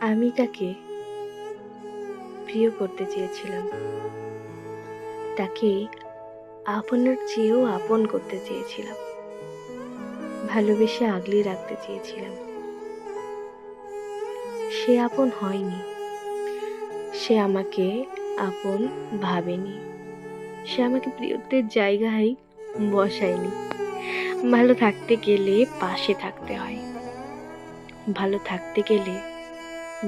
আমি তাকে প্রিয় করতে চেয়েছিলাম। তাকে আপনার চেয়েও আপন করতে চেয়েছিলাম। ভালোবেসে আগলে রাখতে চেয়েছিলাম। সে আপন হয়নি। সে আমাকে আপন ভাবেনি। সে আমাকে প্রিয়ত্বের জায়গায় বসায়নি। ভালো থাকতে গেলে পাশে থাকতে হয়। ভালো থাকতে গেলে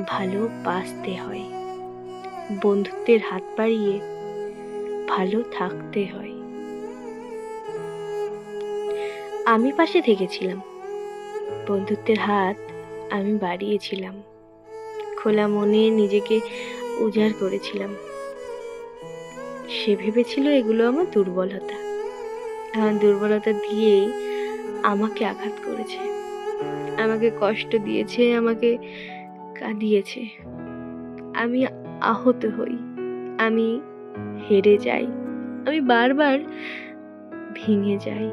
ভালো বাসতে হয়। বন্ধুত্বের হাত বাড়িয়ে ভালো থাকতে হয়। আমি পাশে থেকেছিলাম। বন্ধুত্বের হাত আমি বাড়িয়েছিলাম। খোলা মনে নিজেকে উজাড় করেছিলাম। সে ভেবেছিল এগুলো আমার দুর্বলতা। আমার দুর্বলতা দিয়েই আমাকে আঘাত করেছে। আমাকে কষ্ট দিয়েছে, আমাকে কাঁদিয়েছে। আমি আহত হই। আমি হেরে যাই। আমি বারবার ভেঙে যাই।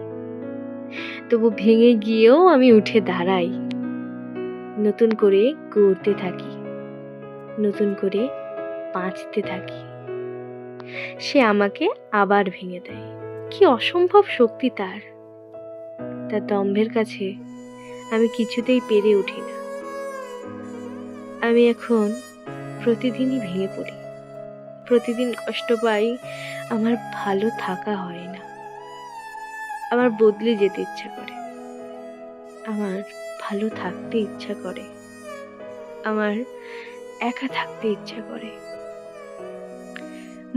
তবু ভেঙে গিয়েও আমি উঠে দাঁড়াই। নতুন করে গড়তে থাকি। নতুন করে বাঁচতে থাকি। সে আমাকে আবার ভেঙে দেয়। কি অসম্ভব শক্তি তার। তার দম্ভের কাছে আমি কিছুতেই পেরে উঠি না। আমি এখন প্রতিদিনই ভেঙে পড়ি। প্রতিদিন কষ্ট পাই, আমার ভালো থাকা হয় না। আমার বদলে যেতে ইচ্ছা করে। আমার ভালো থাকতে ইচ্ছা করে। আমার একা থাকতে ইচ্ছা করে।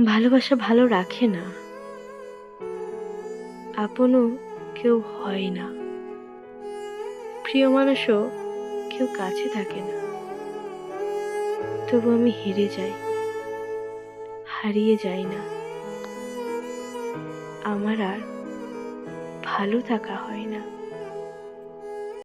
ভালোবাসা ভালো রাখে না। আপনও কেউ হয় না। প্রিয় মানুষও কেউ কাছে থাকে না। তবু আমি হেরে যাই। হারিয়ে যাই না। আমার আর ভালো থাকা হয় না।